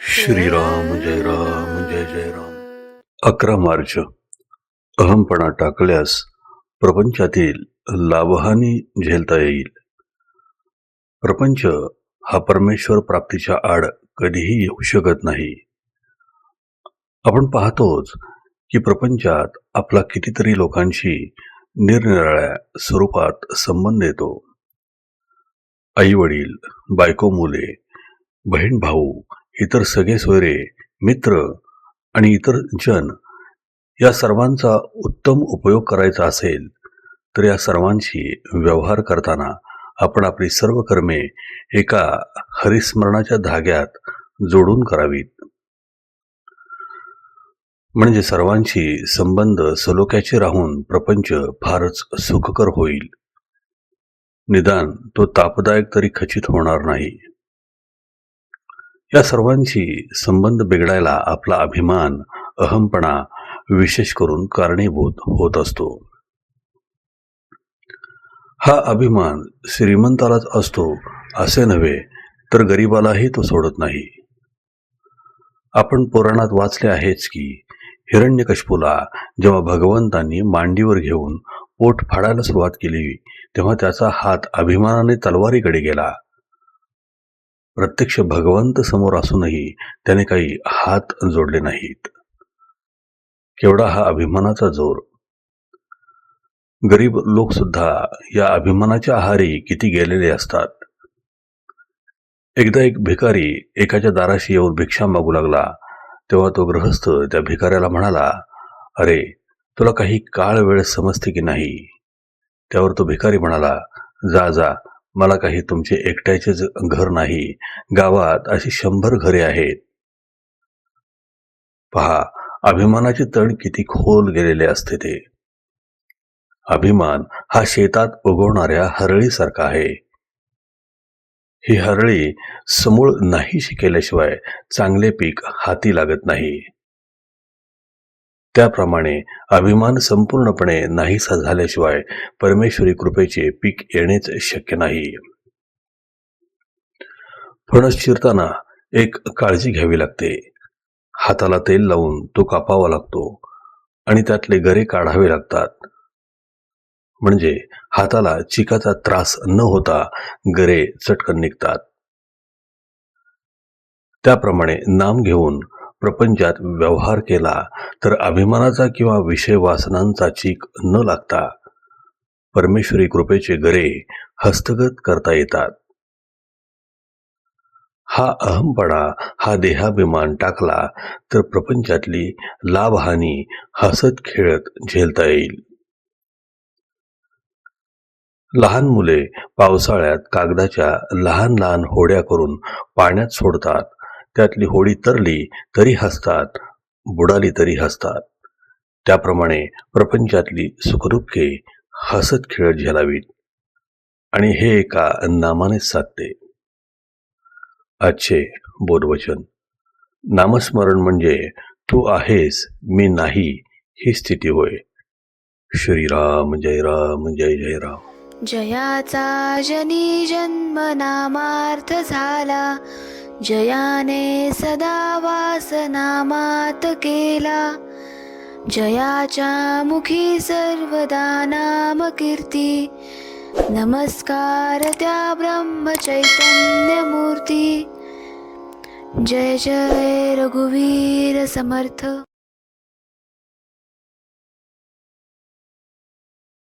श्रीराम जय राम जय जय राम. अकरा मार्च. अहमपणा टाकल्यास प्रपंचातील लाभहानी झेलता येईल. प्रपंच हा परमेश्वर प्राप्तीच्या आड कधीही येऊ शकत नाही. आपण पाहतोच की प्रपंचात आपला कितीतरी लोकांशी निरनिराळ्या स्वरूपात संबंध येतो. आई वडील बायको मुले बहीण भाऊ इतर सगळे सोयरे मित्र आणि इतर जन या सर्वांचा उत्तम उपयोग करायचा असेल तर या सर्वांशी व्यवहार करताना आपण आपली सर्व कर्मे एका हरिस्मरणाच्या धाग्यात जोडून करावीत. म्हणजे सर्वांशी संबंध सलोख्याचे राहून प्रपंच फारच सुखकर होईल. निदान तो तापदायक तरी खचित होणार नाही. या सर्वांशी संबंध बिघडायला आपला अभिमान अहमपणा विशेष करून कारणीभूत होत असतो. हा अभिमान श्रीमंतालाच असतो असे नव्हे तर गरिबालाही तो सोडत नाही. आपण पुराणात वाचले आहेच की हिरण्यकशपूला जेव्हा भगवंतांनी मांडीवर घेऊन पोट फाडायला सुरुवात केली. तेव्हा त्याचा हात अभिमानाने तलवारीकडे गेला. प्रत्यक्ष भगवंत समोर असूनही त्याने काही हात जोडले नाहीत. केवढा हा अभिमानाचा जोर. गरीब लोक सुद्धा या अभिमानाच्या आहारी किती गेलेले असतात. एकदा एक भिकारी एकाच्या दाराशी येऊन भिक्षा मागू लागला. तेव्हा तो गृहस्थ त्या भिकाऱ्याला म्हणाला अरे तुला काही काळ वेळ समजते की नाही? त्यावर तो भिकारी म्हणाला जा जा मला काही तुमचे एकट्याचेच घर नाही. गावात अशी शंभर घरे आहेत. पहा अभिमानाचे तण किती खोल गेलेले असते ते. अभिमान हा शेतात उगवणाऱ्या हरळीसारखा आहे. ही हरळी समूळ नाहीशी केल्याशिवाय चांगले पीक हाती लागत नाही. त्याप्रमाणे अभिमान संपूर्णपणे नाहीसा झाल्याशिवाय परमेश्वरी कृपेचे पीक येणेच शक्य नाही. फणस चिरताना एक काळजी घ्यावी लागते. हाताला तेल लावून तो कापावा लागतो आणि त्यातले गरे काढावे लागतात. म्हणजे हाताला चिकाचा त्रास न होता गरे चटकन निघतात. त्याप्रमाणे नाम घेऊन प्रपंचात व्यवहार केला तर अभिमानाचा किंवा विषय वासनांचा चीक न लागता परमेश्वरी कृपेचे गरे हस्तगत करता येतात. हा अहमपणा हा देहाभिमान टाकला तर प्रपंचातली लाभहानी हसत खेळत झेलता येईल. लहान मुले पावसाळ्यात कागदाच्या लहान लहान होड्या करून पाण्यात सोडतात त्यातली होडी तरली तरी हसतात बुडाली तरी हसतात. त्याप्रमाणे प्रपंचातली सुखरूपके हसत खेळत झेलावीत. आणि हे एका नामानेच साधते. आजचे बोधवचन. नामस्मरण म्हणजे तू आहेस मी नाही ही स्थिती होय. श्रीराम जय राम जय जय राम. जयाचा जनी जन्म नामार्थ झाला. जयाने सदा वास नामात केला. जयाच्या मुखी सर्वदा नाम कीर्ती. नमस्कार त्या ब्रह्म चैतन्य मूर्ती. जय जय रघुवीर समर्थ.